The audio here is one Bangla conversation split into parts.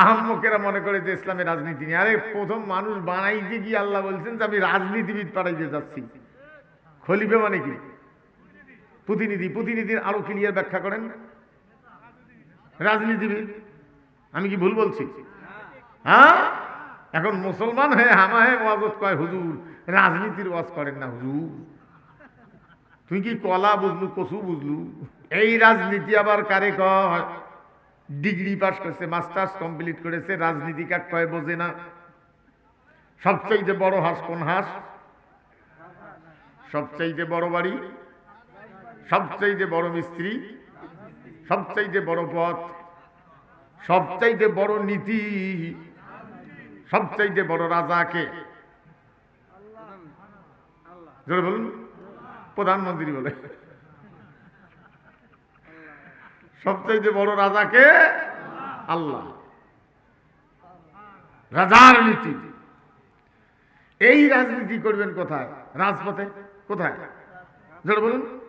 আহম্মকেরা মনে করে যে ইসলামের রাজনীতি নিয়ে আরে, প্রথম মানুষ বানাইতে গিয়ে আল্লাহ বলছেন যে, আমি রাজনীতিবিদ পাঠাইতে যাচ্ছি। খলিফে মানে কি? প্রতিনিধি। প্রতিনিধির আরও ক্লিয়ার ব্যাখ্যা করেন। রাজনীতিবিদ। আমি কি ভুল বলছি? হ্যাঁ? এখন মুসলমান হয়ে হামাহে ওয়াজত কয়, হুজুর, রাজনীতির ওয়াজ করেন না, হুজুর। তুই কি কলা বুঝলু, কচু বুঝলু? এই রাজনীতি আবার কারে কয়? ডিগ্রি পাস করেছে, মাস্টার্স কমপ্লিট করেছে, রাজনীতি কাক কয় বোঝে না। সবচাইতে বড় হাঁস কোন হাঁস? সবচাইতে বড় বাড়ি? সবচাইতে বড় মিস্ত্রি? সবচাইতে বড় পথ? সবচাইতে বড় নীতি? সবচাইতে বড় রাজাকে বলুন। প্রধানমন্ত্রী বলে। সবচাইতে বড় রাজাকে আল্লাহ। রাজার নীতি। এই রাজনীতি করবেন কোথায়? রাজপথে? কোথায়? জোরে বলুন।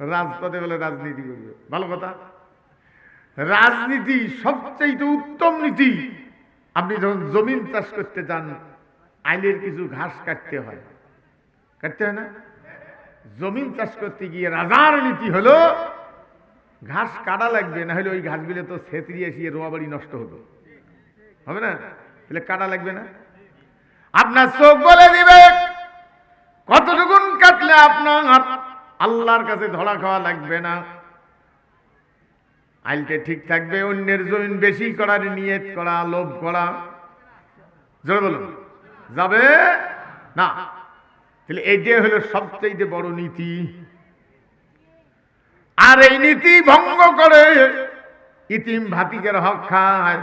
রাজপথে বলে রাজনীতি করবে। ভালো কথা। রাজনীতি সবচাইতে উত্তম নীতি। আপনি যখন জমিন চাষ করতে যান, আইলের কিছু ঘাস কাটতে হয়। কাটতে হয় না? জমিন চাষ করতে গিয়ে রাজার নীতি হলো, ঘাস কাটা লাগবে, না হলে ওই ঘাসগুলো তো ছেতরি এসিয়ে রোয়া বাড়ি নষ্ট হতো হবে না? তাহলে কাটা লাগবে না। আপনার চোখ বলে দিবে, কতটুকুন কাটলে আপনার আল্লাহর কাছে ধরা খাওয়া লাগবে না। আইলটা ঠিক থাকবে, অন্যের জমিন বেশি করার নিয়ত করা, লোভ করা। বলুন। যাবে? না। তাহলে এইটাই হলো সবচেয়ে বড় নীতি। আর এই নীতি ভঙ্গ করে ইতিম ভাতিকের হক খায়,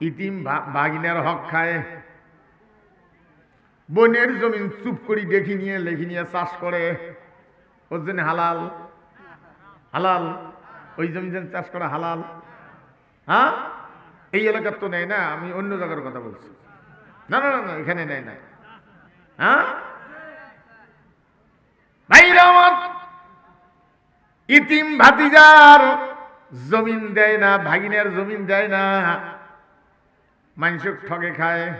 ইতিম ভাগিনের হক খায়। বনের জমিন চুপ করি দেখি নিয়ে, লেখি নিয়ে চাষ করে। ওর জন্য হালাল। হালাল। ওই জমি যেন চাষ করা হালাল। হ্যাঁ? এই এলাকার তো নেয় না, আমি অন্য জায়গার কথা বলছি। না না না, এখানে নেয় না। হ্যাঁ? ইতিম ভাতিজার জমিন দেয় না, ভাগিনের জমিন দেয় না। মানুষ ঠকে খায়।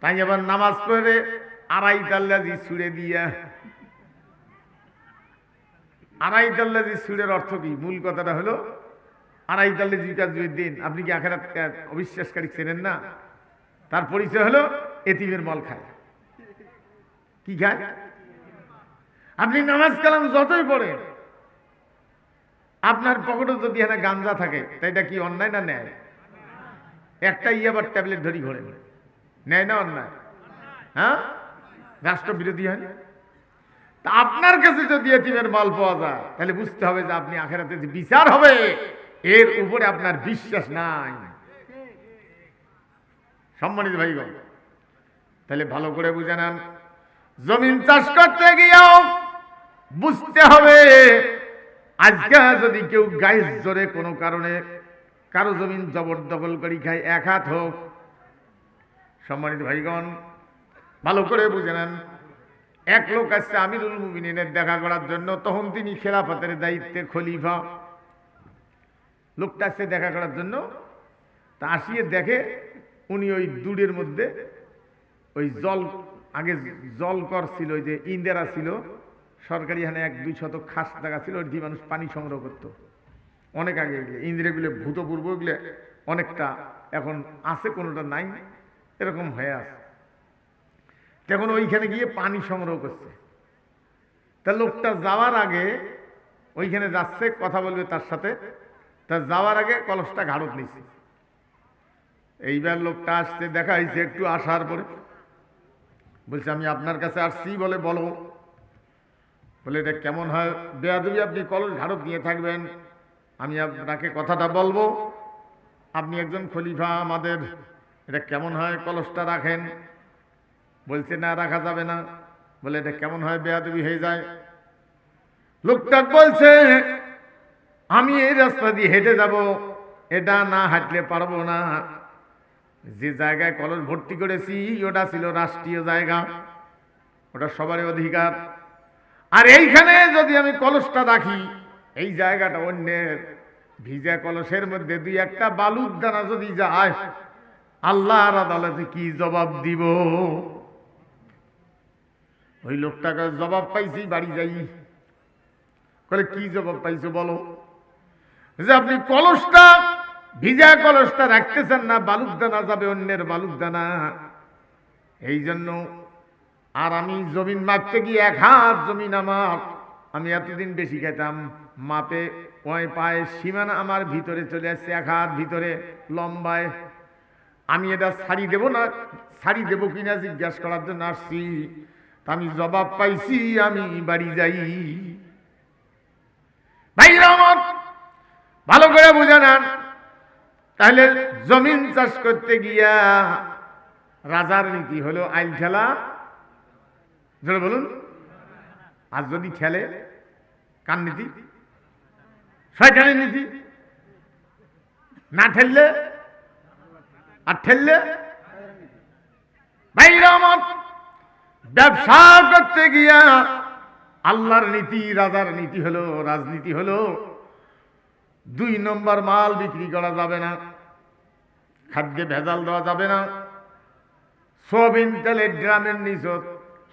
তাই আবার নামাজ পড়ে আড়াই তাল্লাজি ছুড়ে দিয়া। আড়াই তাল্লাজি ছুড়ের অর্থ কি? মূল কথাটা হলো, আড়াই তাল্লাজি কাজের দিন, আপনি কি আখেরাত অবিশ্বাসকারী চেনেন না? তার পরিচয় হলো এতিমের মল খায়। কি খায় আপনি নামাজ কালাম যতই পড়েন, আপনার পকেটে যদি এখানে গাঞ্জা থাকে তাই এটা কি অন্যায় না নেয় একটা ইয়াবার ট্যাবলেট ধরি ঘরে। নেয় না অন্যায়? হ্যাঁ? রাষ্ট্র বিরোধী হয় তা আপনার কাছে যদি এতিমের মাল পাওয়া যায়, তাহলে বুঝতে হবে যে আপনি আখেরাতে যে বিচার হবে, এর উপরে আপনার বিশ্বাস নাই। সম্মানিত ভাইগণ, তাহলে ভালো করে বুঝে নেন। জমিন চাষ করতে গিয়েও বুঝতে হবে, আজকে যদি কেউ গাইস জোরে কোনো কারণে কারও জমিন জবরদখল করি খায়, এক হাত হোক, সম্মানিত ভাইগণ, ভালো করে বুঝে নেন, এক লোক আসছে আমিরুল মুমিনের দেখা করার জন্য, তখন তিনি খেলাফতের দায়িত্বে খলিফা। লোকটা আসছে দেখা করার জন্য, তা আসিয়ে দেখে উনি ওই দূরের মধ্যে ওই জল আগে জল কর ছিল, ওই যে ইন্দিরা ছিল, সরকারি এখানে এক দুই শতক খাস জায়গা ছিল, ওই দিয়ে মানুষ পানি সংগ্রহ করতো। অনেক আগে এগুলো ইন্দিরাগুলো ভূতপূর্ব এগুলো অনেকটা এখন আছে, কোনোটা নাই, এরকম হয়ে আছে। তখন ওইখানে গিয়ে পানি সংগ্রহ করছে। তা লোকটা যাওয়ার আগে ওইখানে যাচ্ছে, কথা বলবে তার সাথে, তা যাওয়ার আগে কলসটা ঘাড়ত নিছে। এইবার লোকটা আসছে, দেখা হয়েছে একটু আসার পরে। বলছে, আমি আপনার কাছে আসছি বলে বলো। বলে, এটা কেমন হয়? বেয়াদবি, আপনি কলস ঘাড়ত নিয়ে থাকবেন। আমি আপনাকে কথাটা বলব। আপনি একজন খলিফা আমাদের। এটা কেমন হয়? কলসটা রাখেন। বলছে, না, রাখা যাবে না। বলে, এটা কেমন হয়? বেয়াদবি হয়ে যায়। লোকটা বলছে, আমি এই রাস্তা দিয়ে হেঁটে যাব। এটা না হাঁটলে পারব না। যে জায়গায় কলস ভর্তি করেছি, ওটা ছিল রাষ্ট্রীয় জায়গা। ওটা সবারই অধিকার। আর এইখানে যদি আমি কলসটা রাখি, এই জায়গাটা অন্যের। ভিজা কলসের মধ্যে দুই একটা বালুর দানা যদি যায়, আল্লাহর আদালতে কি জবাব দিব? ওই লোকটাকে জবাব পাইছি, বাড়ি যাই। বলে কি জবাব পাইছো বলো? যে আপনি কলসটা ভিজা কলসটা রাখতেছেন না বালুর দানা যাবে অন্যের বালুর দানা এই জন্য আর আমি জমিন মাপতে গিয়ে এক হাত জমিন আমার, আমি এতদিন বেশি খেতাম। মাপে ওই পায়ে সীমানা আমার ভিতরে চলে আসছে, এক হাত ভিতরে, লম্বায়। আমি এটা ছাড়ি দেব না, ছাড়ি দেব কিনা জিজ্ঞাসা করার জন্য আসছি। আমি জবাব পাইছি, আমি বাড়ি যাই। ভাই ভালো করে বুঝে নেন। তাহলে জমিন চাষ করতে গিয়া রাজার নীতি হলো আইল জোরে বলুন। আর যদি খেলে কার নীতি? শয়তানের নীতি। না ঠেললে? আর ঠেললে? ভাইরা আমার ব্যবসা করতে গিয়া আল্লাহর নীতি, রাজার নীতি হলো, রাজনীতি হলো। দুই নম্বর মাল বিক্রি করা যাবে না। খাদ্যে ভেজাল দেওয়া যাবে না। সোয়াবিন তেলের ড্রামের নিচত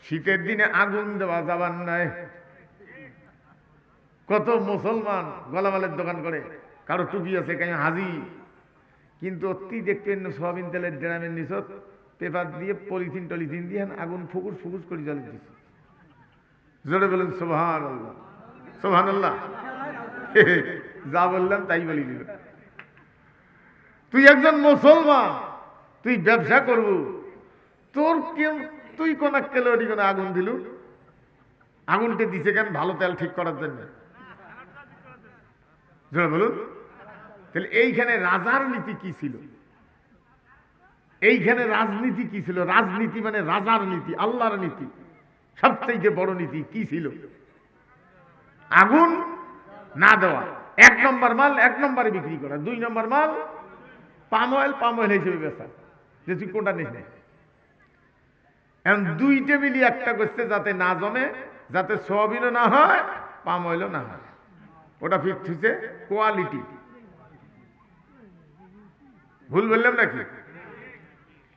শীতের দিনে আগুন দেওয়া যাবার নাই। কত মুসলমান গলামালের দোকান করে, কারও টুপি আছে কেন হাজি। কিন্তু অতি দেখতেন সোয়াবিন তেলের ড্রামের নিচত পেপার দিয়ে পলিথিন টলিথিন দিয়ে আগুন ফুকুস ফুকুস করে জ্বলে দিচ্ছে জোরে বলেন সোহান আল্লাহ সোহান আল্লাহ যা বললাম তাই বলি দিল। তুই একজন মুসলমান, তুই ব্যবসা করব। তোর কেউ, তুই কোন আগুন দিল? আগুনটা দিছে কেন? ভালো তেল ঠিক করার জন্য। বলুন। তাহলে এইখানে রাজার নীতি কি ছিল? এইখানে রাজনীতি কি ছিল? রাজনীতি মানে রাজার নীতি, আল্লাহর নীতি। সবচেয়ে বড় নীতি কি ছিল? আগুন না দেওয়া। এক নম্বর মাল, এক নম্বরে বিক্রি করা। দুই নম্বর মাল পাম অয়েল পাম অয়েল হিসেবে বেচা। যে তুই কোনটা নিস না? এখন দুই টেবিলি একটা করছে যাতে না জমে, যাতে সোয়াবিনও না হয়, পাম অয়েলও না হয়। ওটা ফিক্স হচ্ছে কোয়ালিটি ভুল বললাম নাকি?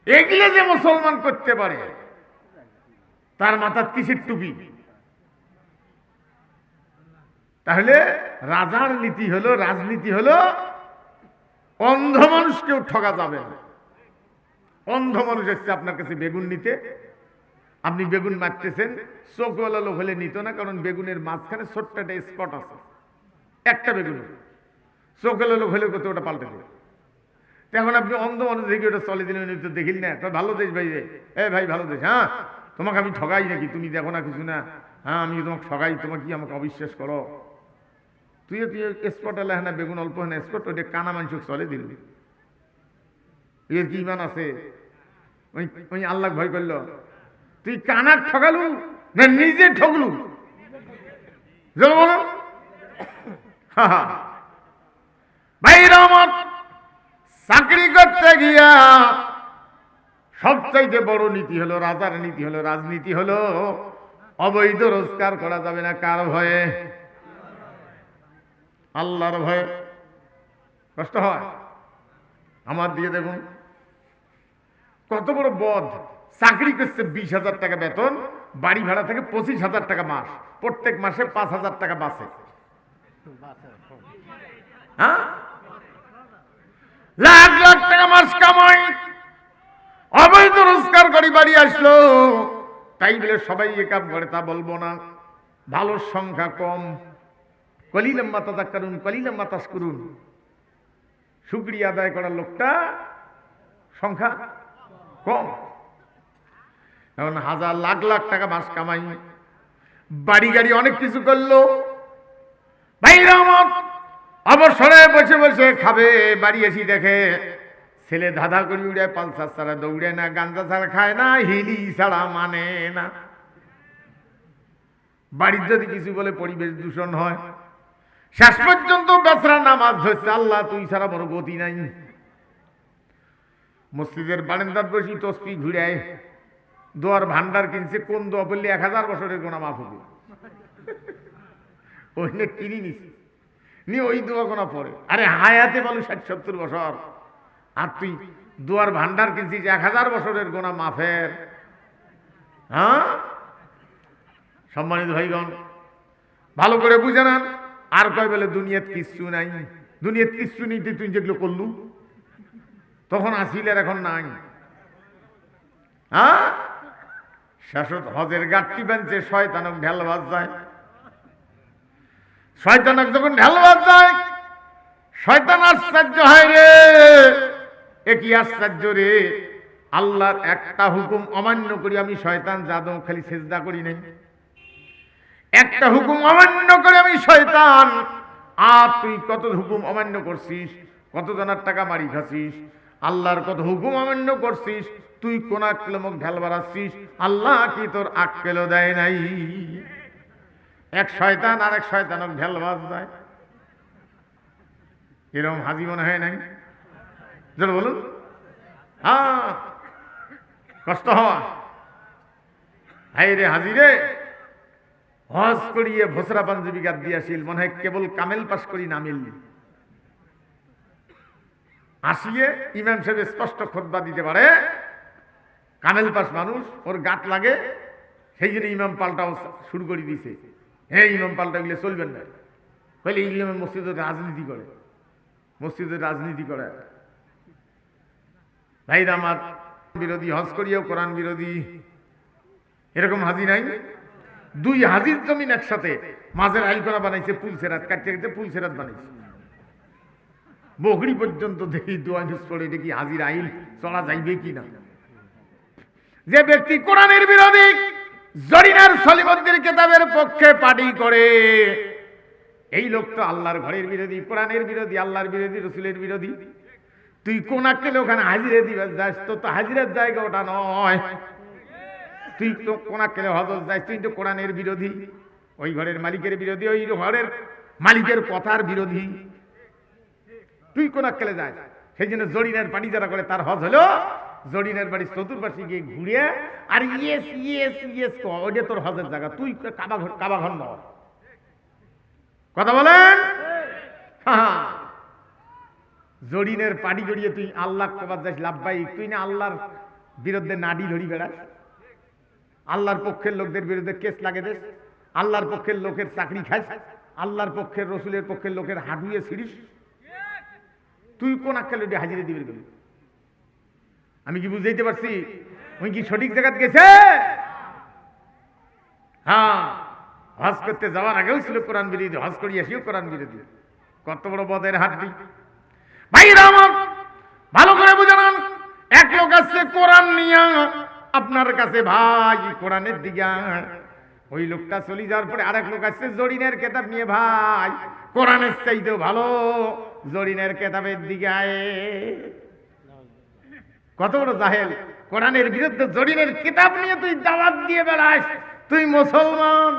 এগুলো যে মুসলমান করতে পারে, তার মাথার কিসের টুপি? তাহলে রাজার নীতি হলো, রাজনীতি হলো অন্ধ মানুষকেও ঠকা যাবে না। অন্ধ মানুষ এসছে আপনার কাছে বেগুন নিতে। আপনি বেগুন মারতেছেন চোখওয়ালা লোক হলে নিত না, কারণ বেগুনের মাঝখানে ছোট্ট একটা স্পট আছে। একটা বেগুন। চোখওয়ালা হলে কত ওটা পাল্টে দেবে। এখন আপনি অন্ধ মানুষ দেখি ওটা চলে দিলেন তো দেখিল না। তো ভালো দেশ ভাই এ ভাই, ভালো দেশ হ্যাঁ? তোমাকে আমি ঠগাই নাকি? তুমি দেখো না কিছু না। হ্যাঁ আমি তোমাকে ঠগাই। তোমাকে কি আমাকে অবিশ্বাস করো? তুই তুই স্পট এলে হ্যাঁ বেগুন অল্প হ্যাঁ স্পট ওটা কানা মানুষ চলে দিল। এর কি ইমান আছে? ওই ওই আল্লাহ ভয় করল। তুই কানার ঠকালু না নিজে ঠকলু ভাই, রহমত। চাকরি করতে গিয়া সবচাইতে বড় নীতি হলো, রাজার নীতি হলো, রাজনীতি হলো। অবৈধ রোজগার করা যাবে না কার ভয়ে? আল্লাহর ভয়ে কষ্ট হয়। আমার দিয়ে দেখুন, কত বড় বধ চাকরি করছে বিশ হাজার টাকা বেতন, বাড়ি ভাড়া থেকে পঁচিশ হাজার টাকা মাস। প্রত্যেক মাসে পাঁচ হাজার টাকা বাসে। হ্যাঁ? লাখ লাখ টাকা মাস কামাই। অবৈধ রোজগার করি বাড়ি আসলো। তাই বলে সবাই এ কাপ করে তা বলব না। ভালোর সংখ্যা কম। কলিলাম মাতা করুন কলিলাম মাতাস করুন শুক্রিয়া আদায় করার লোকটা সংখ্যা কম। এখন হাজার লাখ লাখ টাকা মাস কামাই। বাড়ি গাড়ি অনেক কিছু করল। ভাই অবসরে বসে বসে খাবে। বাড়ি এসি দেখে ছেলে ধাঁধা করে উড়ে, পালসার ছাড়া দৌড়ে না, গাঞ্জা ছাড়া খায় না, হিলি ছাড়া মানে না। বাড়ির যদি কিছু বলে পরিবেশ দূষণ হয় শেষ পর্যন্ত বেসরা নামাজ ধরছে আল্লাহ তুই ছাড়া বড় গতি নাই। মসজিদের বারেন্দার বসি তসপি ঘুরে দোয়ার ভান্ডার কিনছে, কোন দোয়া বললে এক হাজার বছরের গোনা মাফ হবে। ওইনে কিনি নিছি। নিয়ে ওই দোয়া কোনা পড়ে। আরে হায়াতে বলো ষাট সত্তর বছর। আর তুই দুয়ার ভান্ডার কিনছিস, এক হাজার বছরের গোনা মাফের। হ্যাঁ? সম্মানিত ভাইগণ, ভালো করে বুঝে নেন। আর কয় বলে, দুনিয়াত কিচ্ছু নাই। দুনিয়াত কিচ্ছু নেই তুই যেগুলো করলু? তখন আসিল আর এখন নাই। হ্যাঁ? শেষত হজের গাঠটি বেঞ্চে শয়তানক ঢেলবাজ যায় শয়তানক যখন ঢেলবাজ যায় শয়তান আশ্চর্য হয় রে। এ কি আশ্চর্য রে? আল্লাহর একটা হুকুম অমান্য করি আমি, শয়তান যাদব খালি সেজদা করি নাই। একটা হুকুম অমান্য করে আমি শয়তান। আর তুই কত হুকুম অমান্য করছিস? কত জনের টাকা মারি খাচ্ছিস? আল্লাহর কত হুকুম অমান্য করছিস? তুই কোন আক্কেলমক ঢাল বাড়াচ্ছিস? আল্লাহ কি তোর আক্কেল দেয় নাই? এক শয়তান আর এক শয়তানক ঢেল বাজ দেয় এরকম হাজি মনে হয় নাই? যেন বলুন। হ্যাঁ কষ্ট হওয়া। হাই রে হাজি রে হজ করিয়ে ভোসরা পাঞ্জাবি গাদ দিয়াছিল মনে হয় কেবল কামেল পাশ করি নামিল আসিয়ে ইমাম সাহেব স্পষ্ট খোদবা দিতে পারে, কামেল পাশ মানুষ, ওর গাত লাগে, সেই জন্য ইমাম পাল্টাও শুরু করে দিছে। হ্যাঁ ইমাম পাল্টা গেলে চলবেন না। বলে ইমাম মসজিদে রাজনীতি করে। মসজিদে রাজনীতি করে। ভাইরা আমার বিরোধী, হজ করিয়াও কোরআন বিরোধী। এরকম হাজি নাই? দুই হাজির জমিন একসাথে মাঝের আইলকোনা বানাইছে পুল সেরাত কাটতে কাটতে পুল সেরাত বানাইছে। বগড়ি পর্যন্ত দেখি দোয়ান দেখি হাজির আইল, চলা যাইবে কি না যে ব্যক্তি কোরআনের বিরোধী, জরিনার সলিবদ্দির কেতাবের পক্ষে পাটি করে, এই লোক তো আল্লাহর ঘরের বিরোধী, কোরআনের বিরোধী, আল্লাহর বিরোধী, রসুলের বিরোধী। তুই কোন আক্কেলে ওখানে হাজিরে দিবে, যাস তো তো হাজিরের জায়গা ওটা নয়। তুই তো কোন আক্কেলে হজর যাস তুই তো কোরআনের বিরোধী, ওই ঘরের মালিকের বিরোধী, ওই ঘরের মালিকের কথার বিরোধী। তুই কোন কেলে যাস। সেই জন্য জরিনের পানি যারা করে, তার হজ হলো জরিনের বাড়ি চতুর্পাশে গিয়ে ঘুরে আর ইয়েস ইয়েস ইয়েস ওইটা তোর হজের জায়গা, তুই কাবা ঘর কাবা ঘর কথা বলেন? জরিনের পাড়ি গড়িয়ে তুই আল্লাহ কবার যাস লাভবাই তুই না আল্লাহর বিরুদ্ধে নাডি ধরি বেড়াস। আল্লাহর পক্ষের লোকদের বিরুদ্ধে কেস লাগে দেশ আল্লাহর পক্ষের লোকের চাকরি খাস আল্লাহর পক্ষের, রসুলের পক্ষের লোকের হাঁটুয়ে ছিড়িস। তুই কোন আক্কালে হাজিরে দিবি আমি কি বুঝাইতে পারছি? ওই কি সঠিক জায়গাতে গেছে? হ্যাঁ হজ করতে যাওয়ার আগেও ছিল কোরআন বিরোধী, হজ করি আসিও কোরআন বিরোধী। কত বড় বদের হাড্ডি। ভাইরা আমার, ভালো করে বুঝান এক লোক আসছে কোরআন নিয়া। আপনার কাছে ভাই, কোরআনের দিকে। ওই লোকটা চলে যাওয়ার পরে আরেক লোক আসছে, জরিনের কেতাব নিয়ে ভাই, কোরআনের চাইতেও ভালো, জরিনের কেতাবের দিকে আয়। কত বড় জাহেল। কোরআনের বিরুদ্ধে জরিনের কিতাব নিয়ে তুই দাওয়াত দিয়ে বেড়াস। তুই মুসলমান।